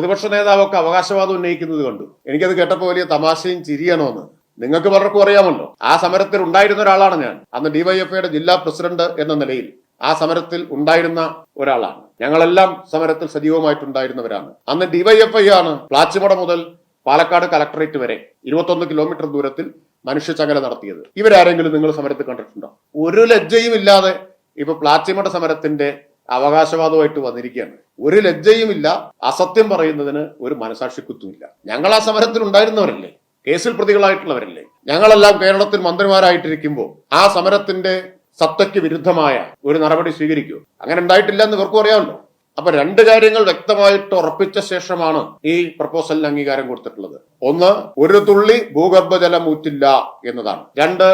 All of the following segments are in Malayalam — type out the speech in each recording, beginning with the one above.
പ്രതിപക്ഷ നേതാവൊക്കെ അവകാശവാദം ഉന്നയിക്കുന്നത് കണ്ടു. എനിക്കത് കേട്ടപ്പോൾ വലിയ തമാശയും ചിരിയണോന്ന്. നിങ്ങൾക്ക് പലർക്കും അറിയാമല്ലോ. ആ സമരത്തിൽ ഉണ്ടായിരുന്ന ഒരാളാണ് ഞാൻ. അന്ന് ഡിവൈഎഫ്ഐയുടെ ജില്ലാ പ്രസിഡന്റ് എന്ന നിലയിൽ ആ സമരത്തിൽ ഉണ്ടായിരുന്ന ഒരാളാണ്. ഞങ്ങളെല്ലാം സമരത്തിൽ സജീവമായിട്ടുണ്ടായിരുന്നവരാണ്. അന്ന് ഡിവൈഎഫ്ഐ ആണ് പ്ലാച്ചിമട മുതൽ പാലക്കാട് കലക്ടറേറ്റ് വരെ ഇരുപത്തൊന്ന് കിലോമീറ്റർ ദൂരത്തിൽ മനുഷ്യചങ്ങല നടത്തിയത്. ഇവരാരെങ്കിലും നിങ്ങൾ സമരത്തിൽ കണ്ടിട്ടുണ്ടോ? ഒരു ലജ്ജയും ഇല്ലാതെ ഇപ്പൊ പ്ലാച്ചിമട സമരത്തിന്റെ അവകാശവാദമായിട്ട് വന്നിരിക്കുകയാണ്. ഒരു ലജ്ജയുമില്ല അസത്യം പറയുന്നതിന് ഒരു മനസാക്ഷിക്കുത്തുമില്ല. ഞങ്ങൾ ആ സമരത്തിൽ ഉണ്ടായിരുന്നവരല്ലേ? കേസിൽ പ്രതികളായിട്ടുള്ളവരല്ലേ? ഞങ്ങളെല്ലാം കേരളത്തിൽ മന്ത്രിമാരായിട്ടിരിക്കുമ്പോൾ ആ സമരത്തിന്റെ സത്തയ്ക്ക് വിരുദ്ധമായ ഒരു നടപടി സ്വീകരിക്കൂ. അങ്ങനെ ഉണ്ടായിട്ടില്ല എന്ന് ഇവർക്കും അറിയാമല്ലോ. അപ്പൊ രണ്ട് കാര്യങ്ങൾ വ്യക്തമായിട്ട് ഉറപ്പിച്ച ശേഷമാണ് ഈ പ്രപ്പോസലിന് അംഗീകാരം കൊടുത്തിട്ടുള്ളത്. ഒന്ന് ഒരു തുള്ളി ഭൂഗർഭജലം ഊറ്റില്ല എന്നതാണ്. രണ്ട്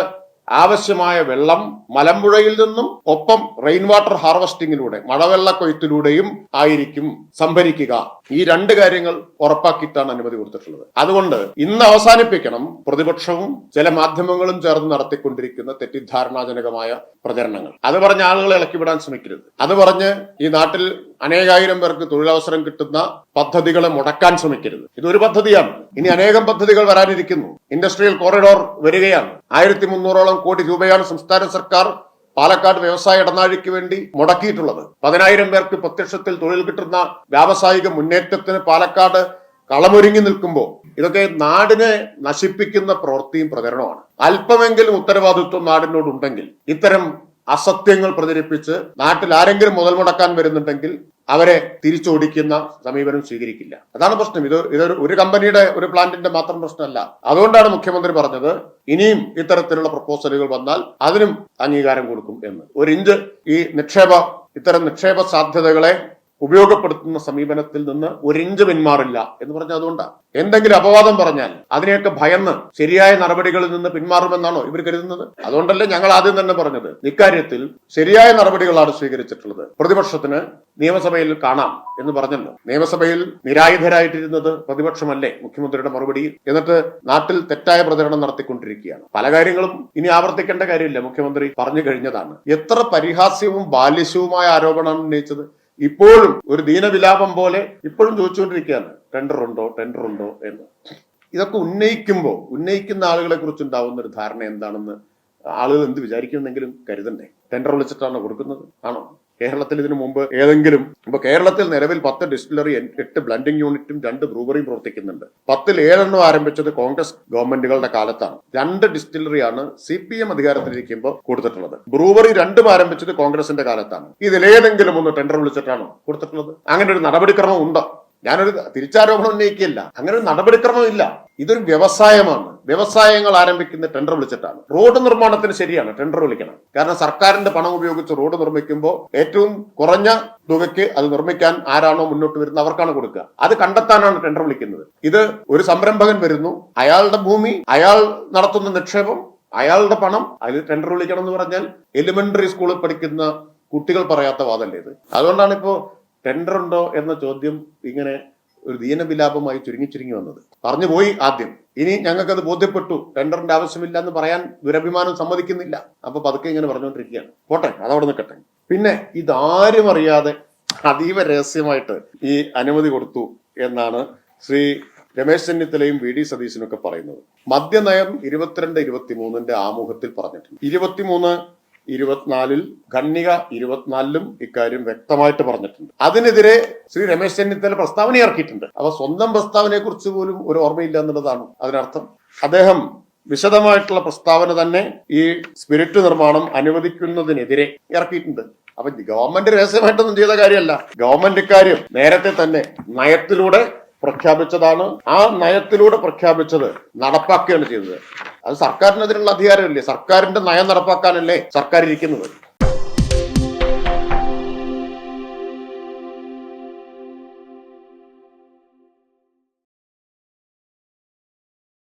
ആവശ്യമായ വെള്ളം മലമ്പുഴയിൽ നിന്നും ഒപ്പം റെയിൻ വാട്ടർ ഹാർവസ്റ്റിംഗിലൂടെ മഴവെള്ള കൊയ്ത്തിലൂടെയും ആയിരിക്കും സംഭരിക്കുക. ഈ രണ്ട് കാര്യങ്ങൾ ഉറപ്പാക്കിയിട്ടാണ് അനുമതി കൊടുത്തിട്ടുള്ളത്. അതുകൊണ്ട് ഇന്ന് അവസാനിപ്പിക്കണം പ്രതിപക്ഷവും ചില മാധ്യമങ്ങളും ചേർന്ന് നടത്തിക്കൊണ്ടിരിക്കുന്ന തെറ്റിദ്ധാരണാജനകമായ പ്രചരണങ്ങൾ. അത് പറഞ്ഞ ആളുകളെ ഇളക്കിവിടാൻ ശ്രമിക്കരുത്. അത് പറഞ്ഞ് ഈ നാട്ടിൽ അനേകായിരം പേർക്ക് തൊഴിലവസരം കിട്ടുന്ന പദ്ധതികളെ മുടക്കാൻ ശ്രമിക്കരുത്. ഇതൊരു പദ്ധതിയാണ്. ഇനി അനേകം പദ്ധതികൾ വരാനിരിക്കുന്നു. ഇൻഡസ്ട്രിയൽ കോറിഡോർ വരികയാണ്. ആയിരത്തി മുന്നൂറോളം കോടി രൂപയാണ് സംസ്ഥാന സർക്കാർ പാലക്കാട് വ്യവസായ ഇടനാഴിക്ക് വേണ്ടി മുടക്കിയിട്ടുള്ളത്. പതിനായിരം പേർക്ക് പ്രത്യക്ഷത്തിൽ തൊഴിൽ കിട്ടുന്ന വ്യാവസായിക മുന്നേറ്റത്തിന് പാലക്കാട് കളമൊരുങ്ങി നിൽക്കുമ്പോൾ ഇതൊക്കെ നാടിനെ നശിപ്പിക്കുന്ന പ്രവൃത്തിയും പ്രചരണമാണ് അല്പമെങ്കിലും ഉത്തരവാദിത്വം നാടിനോടുണ്ടെങ്കിൽ ഇത്തരം അസത്യങ്ങൾ പ്രചരിപ്പിച്ച് നാട്ടിൽ ആരെങ്കിലും മുതൽ മുടക്കാൻ വരുന്നുണ്ടെങ്കിൽ അവരെ തിരിച്ചോടിക്കുന്ന സമീപനം സ്വീകരിക്കില്ല. അതാണ് പ്രശ്നം. ഇത് ഇതൊരു ഒരു കമ്പനിയുടെ ഒരു പ്ലാന്റിന്റെ മാത്രം പ്രശ്നമല്ല. അതുകൊണ്ടാണ് മുഖ്യമന്ത്രി പറഞ്ഞത് ഇനിയും ഇത്തരത്തിലുള്ള പ്രപ്പോസലുകൾ വന്നാൽ അതിനും അംഗീകാരം കൊടുക്കും എന്ന്. ഒരു ഇഞ്ച് ഈ നിക്ഷേപ ഇത്തരം നിക്ഷേപ സാധ്യതകളെ ഉപയോഗപ്പെടുത്തുന്ന സമീപനത്തിൽ നിന്ന് ഒരിഞ്ച് പിന്മാറില്ല എന്ന് പറഞ്ഞാൽ അതുകൊണ്ടാണ് എന്തെങ്കിലും അപവാദം പറഞ്ഞാൽ അതിനെയൊക്കെ ഭയന്ന് ശരിയായ നടപടികളിൽ നിന്ന് പിന്മാറുമെന്നാണോ ഇവർ കരുതുന്നത്? അതുകൊണ്ടല്ലേ ഞങ്ങൾ ആദ്യം തന്നെ പറഞ്ഞത്. ഇക്കാര്യത്തിൽ ശരിയായ നടപടികളാണ് സ്വീകരിച്ചിട്ടുള്ളത്. പ്രതിപക്ഷത്തിന് നിയമസഭയിൽ കാണാം എന്ന് പറഞ്ഞല്ലോ. നിയമസഭയിൽ നിരായുധരായിട്ടിരുന്നത് പ്രതിപക്ഷമല്ലേ മുഖ്യമന്ത്രിയുടെ മറുപടി? എന്നിട്ട് നാട്ടിൽ തെറ്റായ പ്രചരണം നടത്തിക്കൊണ്ടിരിക്കുകയാണ്. പല കാര്യങ്ങളും ഇനി ആവർത്തിക്കേണ്ട കാര്യമില്ല. മുഖ്യമന്ത്രി പറഞ്ഞു കഴിഞ്ഞതാണ്. എത്ര പരിഹാസ്യവും ബാലിശ്യവുമായ ആരോപണമാണ് ഉന്നയിച്ചത്. ഇപ്പോഴും ഒരു ദീനവിലാപം പോലെ ഇപ്പോഴും ചോദിച്ചുകൊണ്ടിരിക്കുകയാണ് ടെൻഡർ ഉണ്ടോ ടെൻഡർ ഉണ്ടോ എന്ന്. ഇതൊക്കെ ഉന്നയിക്കുമ്പോൾ ഉന്നയിക്കുന്ന ആളുകളെ കുറിച്ച് ഉണ്ടാവുന്ന ഒരു ധാരണ എന്താണെന്ന് ആളുകൾ എന്ത് വിചാരിക്കുന്നെങ്കിലും കരുതണ്ടേ? ടെൻഡർ വിളിച്ചിട്ടാണോ കൊടുക്കുന്നത്? ആണോ? കേരളത്തിൽ ഇതിനു മുമ്പ് ഏതെങ്കിലും ഇപ്പൊ കേരളത്തിൽ നിലവിൽ പത്ത് ഡിസ്റ്റിലറി എട്ട് ബ്ലൻഡിംഗ് യൂണിറ്റും രണ്ട് ബ്രൂവറിയും പ്രവർത്തിക്കുന്നുണ്ട്. പത്തിൽ ഏഴെണ്ണം ആരംഭിച്ചത് കോൺഗ്രസ് ഗവൺമെന്റുകളുടെ കാലത്താണ്. രണ്ട് ഡിസ്റ്റിലറിയാണ് സി പി എം അധികാരത്തിലിരിക്കുമ്പോൾ കൊടുത്തിട്ടുള്ളത്. ബ്രൂവറി രണ്ടും ആരംഭിച്ചത് കോൺഗ്രസിന്റെ കാലത്താണ്. ഇതിലേതെങ്കിലും ഒന്ന് ടെൻഡർ വിളിച്ചിട്ടാണോ കൊടുത്തിട്ടുള്ളത്? അങ്ങനെ ഒരു നടപടിക്രമം ഉണ്ടോ? ഞാനൊരു തിരിച്ചാരോപണം ഉന്നയിക്കില്ല അങ്ങനെ ഒരു നടപടിക്രമം ഇല്ല. ഇതൊരു വ്യവസായമാണ്. വ്യവസായങ്ങൾ ആരംഭിക്കുന്ന ടെൻഡർ വിളിച്ചിട്ടാണ്. റോഡ് നിർമ്മാണത്തിന് ശരിയാണ് ടെൻഡർ വിളിക്കണം. കാരണം സർക്കാരിന്റെ പണം ഉപയോഗിച്ച് റോഡ് നിർമ്മിക്കുമ്പോൾ ഏറ്റവും കുറഞ്ഞ തുകയ്ക്ക് അത് നിർമ്മിക്കാൻ ആരാണോ മുന്നോട്ട് വരുന്നത് അവർക്കാണ് കൊടുക്കുക. അത് കണ്ടെത്താനാണ് ടെൻഡർ വിളിക്കുന്നത്. ഇത് ഒരു സംരംഭകൻ വരുന്നു. അയാളുടെ ഭൂമി അയാൾ നടത്തുന്ന നിക്ഷേപം അയാളുടെ പണം അതിൽ ടെൻഡർ വിളിക്കണം എന്ന് പറഞ്ഞാൽ എലിമെന്ററി സ്കൂളിൽ പഠിക്കുന്ന കുട്ടികൾ പറയാത്ത വാദല്ലേ ഇത്? അതുകൊണ്ടാണ് ഇപ്പോ ടെൻഡർ ഉണ്ടോ എന്ന ചോദ്യം ഇങ്ങനെ ഒരു ദീനവിലാപമായി ചുരുങ്ങി ചുരുങ്ങി വന്നത്. പറഞ്ഞു പോയി ആദ്യം. ഇനി ഞങ്ങൾക്കത് ബോധ്യപ്പെട്ടു. ടെൻഡറിന്റെ ആവശ്യമില്ല എന്ന് പറയാൻ ദുരഭിമാനം സമ്മതിക്കുന്നില്ല. അപ്പൊ പതുക്കെ ഇങ്ങനെ പറഞ്ഞുകൊണ്ടിരിക്കുകയാണ്. പോട്ടെ അതവിടെ നിൽക്കട്ടെ. പിന്നെ ഇതാരും അറിയാതെ അതീവ രഹസ്യമായിട്ട് ഈ അനുമതി കൊടുത്തു എന്നാണ് ശ്രീ രമേശ് ചെന്നിത്തലയും വി ഡി സതീശനും ഒക്കെ പറയുന്നത്. മദ്യനയം ഇരുപത്തിരണ്ട് ഇരുപത്തിമൂന്നിന്റെ ആമുഖത്തിൽ പറഞ്ഞിട്ടുണ്ട്. ഇരുപത്തിമൂന്ന് ഇരുപത്തിനാലിൽ ഖണ്ണിക ഇരുപത്തിനാലിലും ഇക്കാര്യം വ്യക്തമായിട്ട് പറഞ്ഞിട്ടുണ്ട്. അതിനെതിരെ ശ്രീ രമേശ് ചെന്നിത്തല പ്രസ്താവന ഇറക്കിയിട്ടുണ്ട്. അപ്പൊ സ്വന്തം പ്രസ്താവനയെ കുറിച്ച് പോലും ഒരു ഓർമ്മയില്ല എന്നുള്ളതാണ് അതിനർത്ഥം. അദ്ദേഹം വിശദമായിട്ടുള്ള പ്രസ്താവന തന്നെ ഈ സ്പിരിറ്റ് നിർമ്മാണം അനുവദിക്കുന്നതിനെതിരെ ഇറക്കിയിട്ടുണ്ട്. അപ്പൊ ഗവൺമെന്റ് രഹസ്യമായിട്ടൊന്നും ചെയ്ത കാര്യമല്ല. ഗവൺമെന്റ് ഇക്കാര്യം നേരത്തെ തന്നെ നയത്തിലൂടെ പ്രഖ്യാപിച്ചതാണ്. ആ നയത്തിലൂടെ പ്രഖ്യാപിച്ചത് നടപ്പാക്കുകയാണ് ചെയ്തത്. അത് സർക്കാരിനെതിരുള്ള അധികാരമല്ലേ? സർക്കാരിന്റെ നയം നടപ്പാക്കാനല്ലേ സർക്കാർ ഇരിക്കുന്നത്